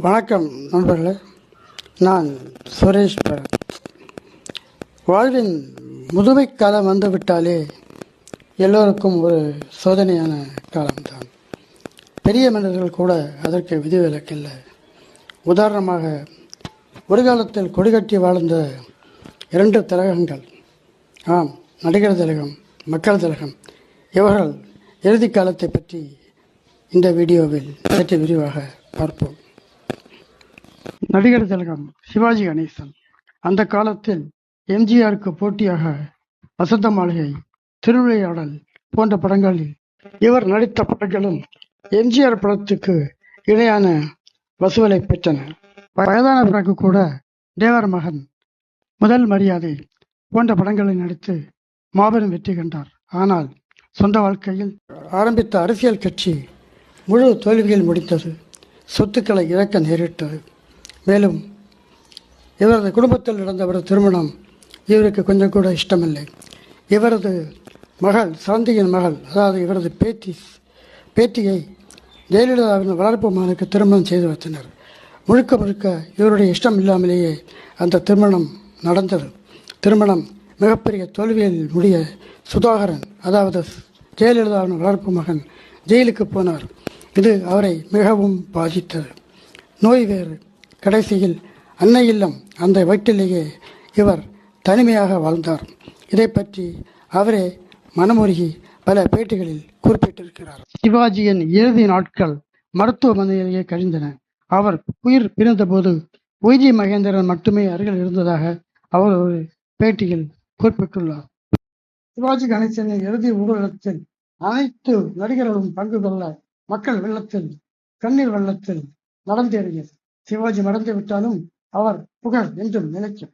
வணக்கம் நண்பர்களே. நான் சுரேஷ் பரத் வாழ்வின் முதுமை காலம் வந்துவிட்டாலே எல்லோருக்கும் ஒரு சோதனையான காலம்தான். பெரிய மனிதர்கள் கூட அதற்கு விதிவிலக்கில்லை. உதாரணமாக ஒரு காலத்தில் கொடிகட்டி வாழ்ந்த இரண்டு திலகங்கள். ஆம் நடிகர் திலகம் மக்கள் திலகம். இவர்கள் இறுதி காலத்தை பற்றி இந்த வீடியோவில் சற்று விரிவாக பார்ப்போம். நடிகர் திலகம் சிவாஜி கணேசன் அந்த காலத்தில் எம்ஜிஆருக்கு போட்டியாக வசந்த மாளிகை திருவிளையாடல் போன்ற படங்களில் இவர் நடித்த படங்களும் எம்ஜிஆர் படத்துக்கு இணையான வசூலை பெற்றன. வயதான பிறகு கூட தேவர் மகன் முதல் மரியாதை போன்ற படங்களில் நடித்து மாபெரும் வெற்றி கண்டார். ஆனால் சொந்த வாழ்க்கையில் ஆரம்பித்த அரசியல் கட்சி முழு தோல்வியில் முடித்தது. சொத்துக்களை இழக்க நேரிட்டது. மேலும் இவரது குடும்பத்தில் நடந்த ஒரு திருமணம் இவருக்கு கொஞ்சம் கூட இஷ்டமில்லை. இவரது மகள் சாந்தியின் மகள் அதாவது இவரது பேத்தி பேத்தியை ஜெயலலிதாவின் வளர்ப்பு மகனுக்கு திருமணம் செய்து வைத்தனர். முழுக்க முழுக்க இவருடைய இஷ்டம் இல்லாமலேயே அந்த திருமணம் நடந்தது. திருமணம் மிகப்பெரிய தோல்வியில் முடிய சுதாகரன் அதாவது ஜெயலலிதாவின் வளர்ப்பு மகன் ஜெயிலுக்கு போனார். இது அவரை மிகவும் பாதித்தது. நோய் வேறு கடைசியில் அன்னை இல்லம் அந்த வீட்டிலேயே இவர் தனிமையாக வாழ்ந்தார். இதை பற்றி அவரே மனமுருகி பல பேட்டிகளில் குறிப்பிட்டிருக்கிறார். சிவாஜியின் இறுதி நாட்கள் மருத்துவமனையிலேயே கழிந்தன. அவர் உயிர் பிரிந்தபோது ஒய்ஜி மகேந்திரன் மட்டுமே அருகில் இருந்ததாக அவர் ஒரு பேட்டியில் குறிப்பிட்டுள்ளார். சிவாஜி கணேசனின் இறுதி ஊர்வலத்தில் அனைத்து நடிகர்களும் பங்கு கொள்ள மக்கள் வெள்ளத்தில் கண்ணீர் வெள்ளத்தில் நடந்தேறியது. சிவாஜி மறந்து விட்டாலும் அவர் புகழ் என்றும் நிலைக்கும்